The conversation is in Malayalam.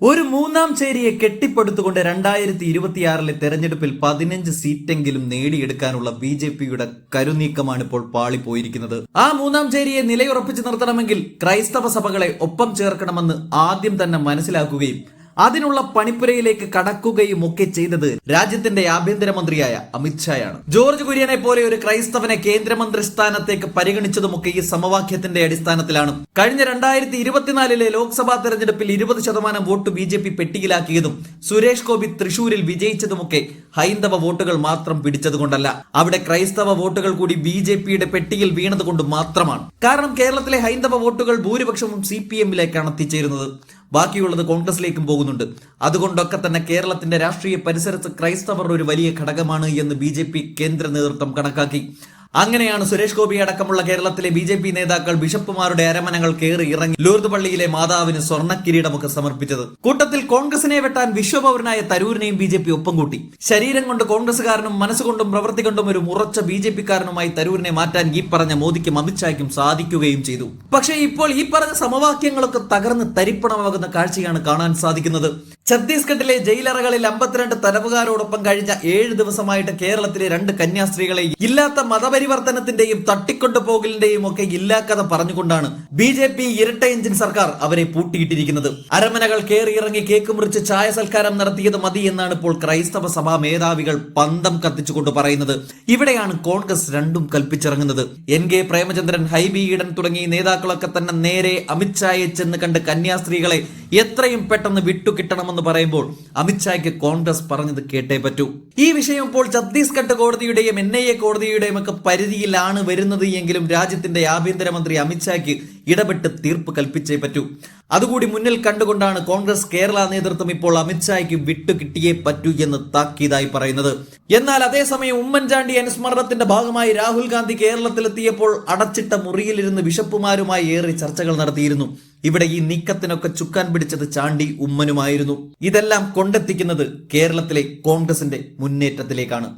ഒരു മൂന്നാം ചേരിയെ കെട്ടിപ്പടുത്തുകൊണ്ട് രണ്ടായിരത്തി ഇരുപത്തിയാറിലെ തെരഞ്ഞെടുപ്പിൽ പതിനഞ്ച് സീറ്റെങ്കിലും നേടിയെടുക്കാനുള്ള ബി ജെ പിയുടെ കരുനീക്കമാണ് ഇപ്പോൾ പാളിപ്പോയിരിക്കുന്നത്. ആ മൂന്നാം ചേരിയെ നിലയുറപ്പിച്ചു നിർത്തണമെങ്കിൽ ക്രൈസ്തവ സഭകളെ ഒപ്പം ചേർക്കണമെന്ന് ആദ്യം തന്നെ മനസ്സിലാക്കുകയും അതിനുള്ള പണിപ്പുരയിലേക്ക് കടക്കുകയും ഒക്കെ ചെയ്തത് രാജ്യത്തിന്റെ ആഭ്യന്തരമന്ത്രിയായ അമിത്ഷായാണ് ജോർജ് കുര്യനെ പോലെ ഒരു ക്രൈസ്തവനെ കേന്ദ്രമന്ത്രി സ്ഥാനത്തേക്ക് പരിഗണിച്ചതുമൊക്കെ ഈ സമവാക്യത്തിന്റെ അടിസ്ഥാനത്തിലാണ്. കഴിഞ്ഞ രണ്ടായിരത്തി ഇരുപത്തിനാലിലെ ലോക്സഭാ തെരഞ്ഞെടുപ്പിൽ ഇരുപത് ശതമാനം വോട്ട് ബി ജെ പി പെട്ടിയിലാക്കിയതും സുരേഷ് ഗോപി തൃശൂരിൽ വിജയിച്ചതുമൊക്കെ ഹൈന്ദവ വോട്ടുകൾ മാത്രം പിടിച്ചതുകൊണ്ടല്ല അവിടെ ക്രൈസ്തവ വോട്ടുകൾ കൂടി ബി ജെ പിയുടെ പെട്ടിയിൽ വീണതുകൊണ്ട് മാത്രമാണ്. കാരണം കേരളത്തിലെ ഹൈന്ദവ വോട്ടുകൾ ഭൂരിപക്ഷവും സി പി എമ്മിലേക്കാണ് എത്തിച്ചേരുന്നത്. ബാക്കിയുള്ളത് കോൺഗ്രസിലേക്കും പോകുന്നുണ്ട്. അതുകൊണ്ടൊക്കെ തന്നെ കേരളത്തിന്റെ രാഷ്ട്രീയ പരിസരത്ത് ക്രൈസ്തവർ ഒരു വലിയ ഘടകമാണ് എന്ന് ബി കേന്ദ്ര നേതൃത്വം കണക്കാക്കി. അങ്ങനെയാണ് സുരേഷ് ഗോപി അടക്കമുള്ള കേരളത്തിലെ ബി ജെ പി നേതാക്കൾ ബിഷപ്പുമാരുടെ അരമനകൾ കയറി ഇറങ്ങി ലൂർദ് പള്ളിയിലെ മാതാവിന് സ്വർണ കിരീടമൊക്കെ സമർപ്പിച്ചത്. കൂട്ടത്തിൽ കോൺഗ്രസിനെ വെട്ടാൻ വിശ്വപൗരനായ തരൂരിനെയും ബി ജെ പി ഒപ്പം കൂട്ടി ശരീരം കൊണ്ട് കോൺഗ്രസുകാരനും മനസ്സുകൊണ്ടും പ്രവൃത്തി കൊണ്ടും ഒരു മുറച്ച ബി ജെ പിക്കാരനുമായി തരൂരിനെ മാറ്റാൻ ഈ പറഞ്ഞ മോദിക്കും അമിത്ഷായ്ക്കും സാധിക്കുകയും ചെയ്തു. പക്ഷേ ഇപ്പോൾ ഈ പറഞ്ഞ സമവാക്യങ്ങളൊക്കെ തകർന്ന് തരിപ്പണമാകുന്ന കാഴ്ചയാണ് കാണാൻ സാധിക്കുന്നത്. ഛത്തീസ്ഗഡിലെ ജയിലറകളിൽ അമ്പത്തിരണ്ട് തടവുകാരോടൊപ്പം കഴിഞ്ഞ ഏഴ് ദിവസമായിട്ട് കേരളത്തിലെ രണ്ട് കന്യാസ്ത്രീകളെ ഇല്ലാത്ത മതപരിവർത്തനത്തിന്റെയും തട്ടിക്കൊണ്ടുപോകലിന്റെയും ഒക്കെ ഇല്ലാക്കഥ പറഞ്ഞുകൊണ്ടാണ് ബി ജെ പി ഇരട്ട എഞ്ചിൻ സർക്കാർ അവരെ പൂട്ടിയിട്ടിരിക്കുന്നത്. അരമനകൾ കയറിയിറങ്ങി കേക്ക് മുറിച്ച് ചായ സൽക്കാരം നടത്തിയത് മതി എന്നാണ് ഇപ്പോൾ ക്രൈസ്തവ സഭാ മേധാവികൾ പന്തം കത്തിച്ചുകൊണ്ട് പറയുന്നത്. ഇവിടെയാണ് കോൺഗ്രസ് രണ്ടും കൽപ്പിച്ചിറങ്ങുന്നത്. എൻ കെ പ്രേമചന്ദ്രൻ ഹൈബി ഈഡൻ തുടങ്ങിയ നേതാക്കളൊക്കെ തന്നെ നേരെ അമിത്ഷായെ ചെന്ന് കണ്ട് കന്യാസ്ത്രീകളെ എത്രയും പെട്ടെന്ന് വിട്ടുകിട്ടണമെന്ന് പറയുമ്പോൾ അമിത്ഷായ്ക്ക് കോൺഗ്രസ് പറഞ്ഞത് കേട്ടേ പറ്റൂ. ഈ വിഷയം ഇപ്പോൾ ഛത്തീസ്ഗഡ് കോടതിയുടെയും എൻ ഐ എ കോടതിയുടെയും ഒക്കെ പരിധിയിലാണ് വരുന്നത് എങ്കിലും രാജ്യത്തിന്റെ ആഭ്യന്തരമന്ത്രി അമിത്ഷായ്ക്ക് ഇടപെട്ട് തീർപ്പ് കൽപ്പിച്ചേ പറ്റൂ. അതുകൂടി മുന്നിൽ കണ്ടുകൊണ്ടാണ് കോൺഗ്രസ് കേരള നേതൃത്വം ഇപ്പോൾ അമിത്ഷായ്ക്ക് വിട്ടുകിട്ടിയേ പറ്റൂ എന്ന് താക്കീതായി പറയുന്നത്. എന്നാൽ അതേസമയം ഉമ്മൻചാണ്ടി അനുസ്മരണത്തിന്റെ ഭാഗമായി രാഹുൽ ഗാന്ധി കേരളത്തിലെത്തിയപ്പോൾ അടച്ചിട്ട മുറിയിലിരുന്ന് ബിഷപ്പുമാരുമായി ഏറെ ചർച്ചകൾ നടത്തിയിരുന്നു. ഇവിടെ ഈ നീക്കത്തിനൊക്കെ ചുക്കാൻ പിടിച്ചത് ചാണ്ടി ഉമ്മനുമായിരുന്നു. ഇതെല്ലാം കൊണ്ടെത്തിക്കുന്നത് കേരളത്തിലെ കോൺഗ്രസിന്റെ മുന്നേറ്റത്തിലേക്കാണ്.